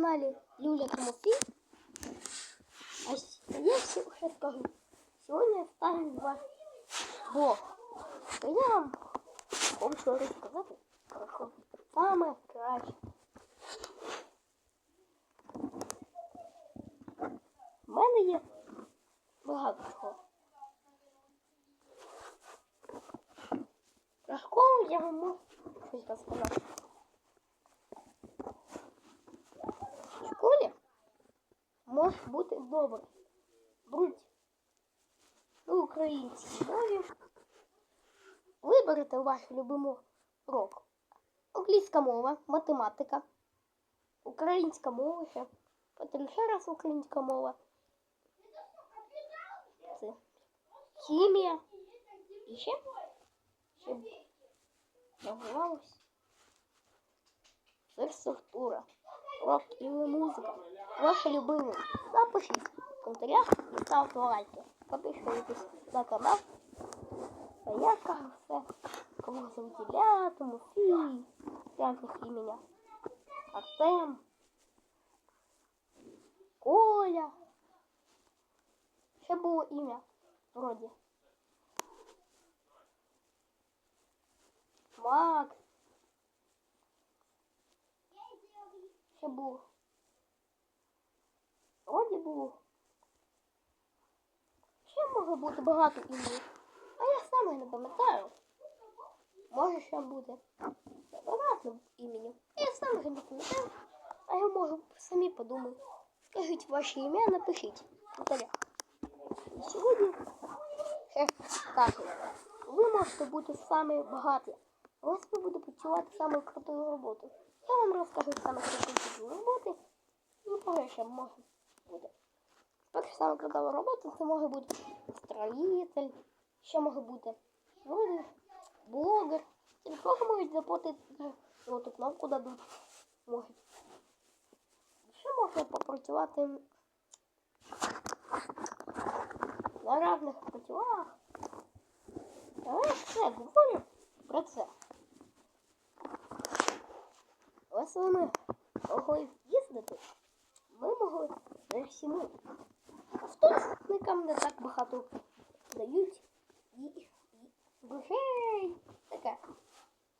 каналі Люля Тимофій. А я ще скажу. Сьогодні ставлю вас Бог. А я вам хочу розказати про що саме краще. У мене є багато чого. Про школу я вам можу щось розказати. В школі може бути добре. Будь у українській мові. Виберете вашу любиму урок. Англійська мова, математика, українська мова ще. Потім ще раз українська мова. Це хімія. І ще, ще б називалось фізкультура. Рок і музика. Ваша любима. Напишіть в коментарях і ставте лайки. Підписуйтесь на канал. А я кажу все. Кого зовут Ілля, Тимофій, всяких імені. Артем, Коля. Ще було ім'я вроді. Макс. Ще було. Ще може бути багато ім'я. А я саме не пам'ятаю. Може ще буде багато іменів. Я сам вже не пам'ятаю. А я можу самі подумати. Скажіть ваші ім'я, напишіть. І сьогодні ще кажу, ви можете бути саме багаті. У вас ви буде працювати саме крутою роботою. Я вам розкажу саме крутою роботи. І кого ще бути. Перша саме крута робота це може бути строїтель, ще може бути люди, блогер. Телефон можуть заплатити, от кнопку дадуть. Можуть. Ще можна попрацювати на різних працювах. Але я все говорю про це. Ось ми могли їздити, ми могли на всьому. Автобусникам не так багато дають і, грошей. Таке.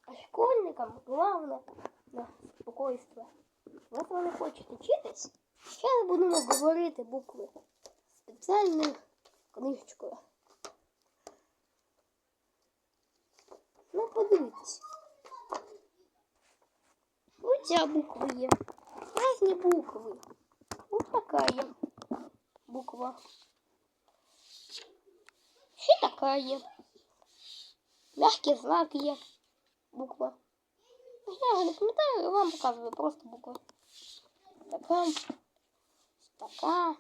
А школьникам головне на спокойствие. От вони хочуть вчитись. Зараз будемо говорити букви спеціальною книжечкою. Ну, подивіться. Ось ця буква є. Різні букви. Ось така є буква. Ще така є. Мягкий знак є. Буква. Я вже не пам'ятаю, вам показую просто букви. Така. Така.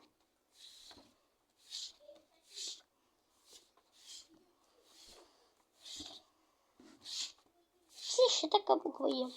Ще ще така буква є.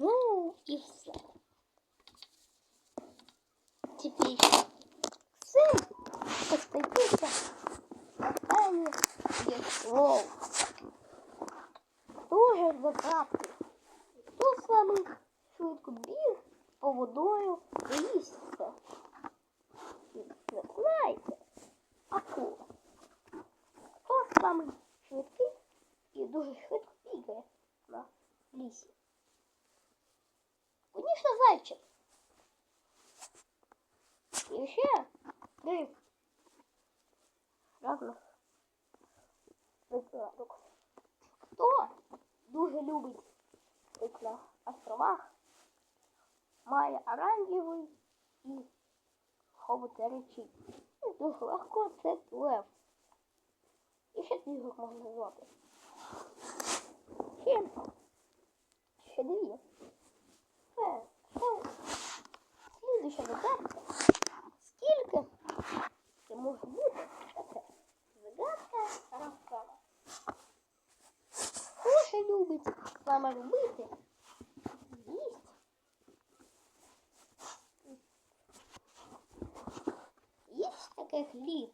Ну і все. Тепер все остається останнє є слово. Дуже загадки. Хто саме швидко біг по водою лісся? Не знаєте? Акула. Хто саме швидкий і дуже швидко бігає на лісі? Конечно, зайчик. І ще три разних прикладок. Хто дуже любить бути на островах, має оранжевий і хоботеричий. І дуже легко це лев. І ще двігок можна назвати. Ще, ще дві. саме робити? Їсть. Їсть таке хліб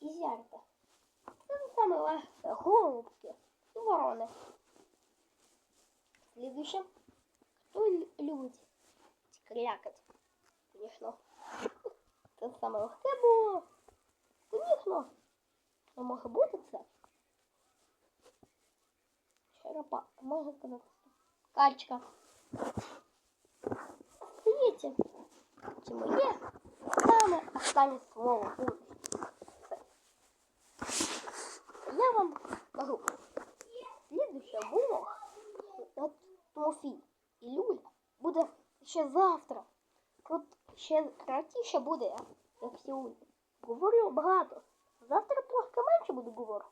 і зярка. Це саме легке голубки і ворони. Слідуще. Хто лю- любить крякать? Звісно. Це саме легке було. Звісно. Не може бути це. Черепа, можна сказати. Качка. Дивіться. Це моє саме останнє слово Я вам кажу. Слідуще було. От Тимофій і Люля буде ще завтра. Тут ще кратіше буде, як сьогодні. Говорю багато. Завтра трохи менше буде говору,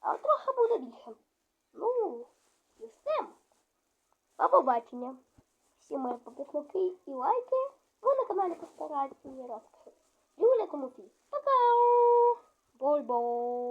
а трохи буде більше. Ну, і все. До побачення. Всі мої підписники і лайки. Ви на каналі постарайтеся і розкажу. Юля Тимофій. Пока! Бой-бой!